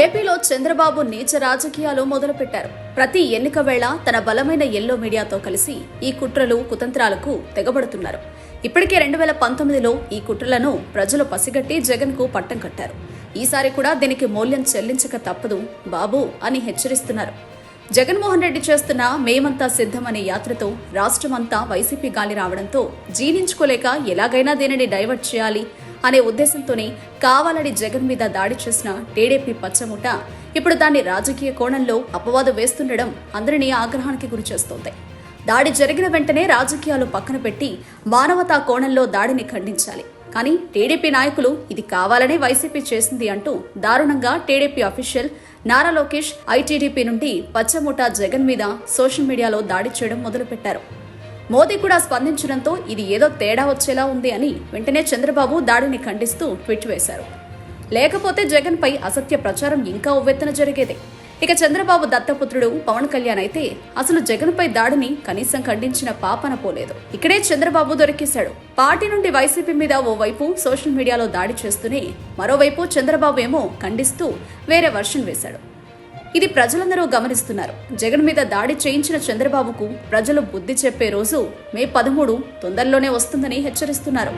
ఏపీలో చంద్రబాబు నీచ రాజకీయాలు మొదలుపెట్టారు. ప్రతి ఎన్నిక వేళ తన బలమైన ఎల్లో మీడియాతో కలిసి ఈ కుట్రలు కుతంత్రాలకు తెగబడుతున్నారు. ఇప్పటికే రెండు వేల పంతొమ్మిదిలో ఈ కుట్రలను ప్రజలు పసిగట్టి జగన్కు పట్టం కట్టారు. ఈసారి కూడా దీనికి మూల్యం చెల్లించక తప్పదు బాబు అని హెచ్చరిస్తున్నారు. జగన్మోహన్ రెడ్డి చేస్తున్న మేమంతా సిద్ధం అనే యాత్రతో రాష్ట్రమంతా వైసీపీ గాలి రావడంతో జీర్ణించుకోలేక ఎలాగైనా దీనిని డైవర్ట్ చేయాలి అనే ఉద్దేశంతోనే కావాలని జగన్ మీద దాడి చేసిన టీడీపీ పచ్చముట ఇప్పుడు దాన్ని రాజకీయ కోణంలో అపవాదు వేస్తుండడం అందరినీ ఆగ్రహానికి గురిచేస్తోంది దాడి జరిగిన వెంటనే రాజకీయాలు పక్కన పెట్టి మానవతా కోణంలో దాడిని ఖండించాలి. కానీ టీడీపీ నాయకులు ఇది కావాలనే వైసీపీ చేసింది అంటూ దారుణంగా టీడీపీ అఫీషియల్ నారా లోకేష్ ఐటీడీపీ నుండి పచ్చముఠా జగన్ మీద సోషల్ మీడియాలో దాడి చేయడం మొదలుపెట్టారు. మోదీ కూడా స్పందించడంతో ఇది ఏదో తేడా వచ్చేలా ఉంది అని వెంటనే చంద్రబాబు దాడిని ఖండిస్తూ ట్వీట్ వేశారు. లేకపోతే జగన్పై అసత్య ప్రచారం ఇంకా ఉవ్వెత్తన జరిగేదే. ఇక చంద్రబాబు దత్తపుత్రుడు పవన్ కళ్యాణ్ అయితే అసలు జగన్పై దాడిని కనీసం ఖండించిన పాపన పోలేదు. ఇక్కడే చంద్రబాబు దొరికేశాడు. పార్టీ నుండి వైసీపీ మీద ఓవైపు సోషల్ మీడియాలో దాడి చేస్తూనే మరోవైపు చంద్రబాబు ఏమో ఖండిస్తూ వేరే వర్షన్ వేశాడు. ఇది ప్రజలందరూ గమనిస్తున్నారు. జగన్ మీద దాడి చేయించిన చంద్రబాబుకు ప్రజలు బుద్ధి చెప్పే రోజు మే పదమూడు తొందరలోనే వస్తుందని హెచ్చరిస్తున్నారు.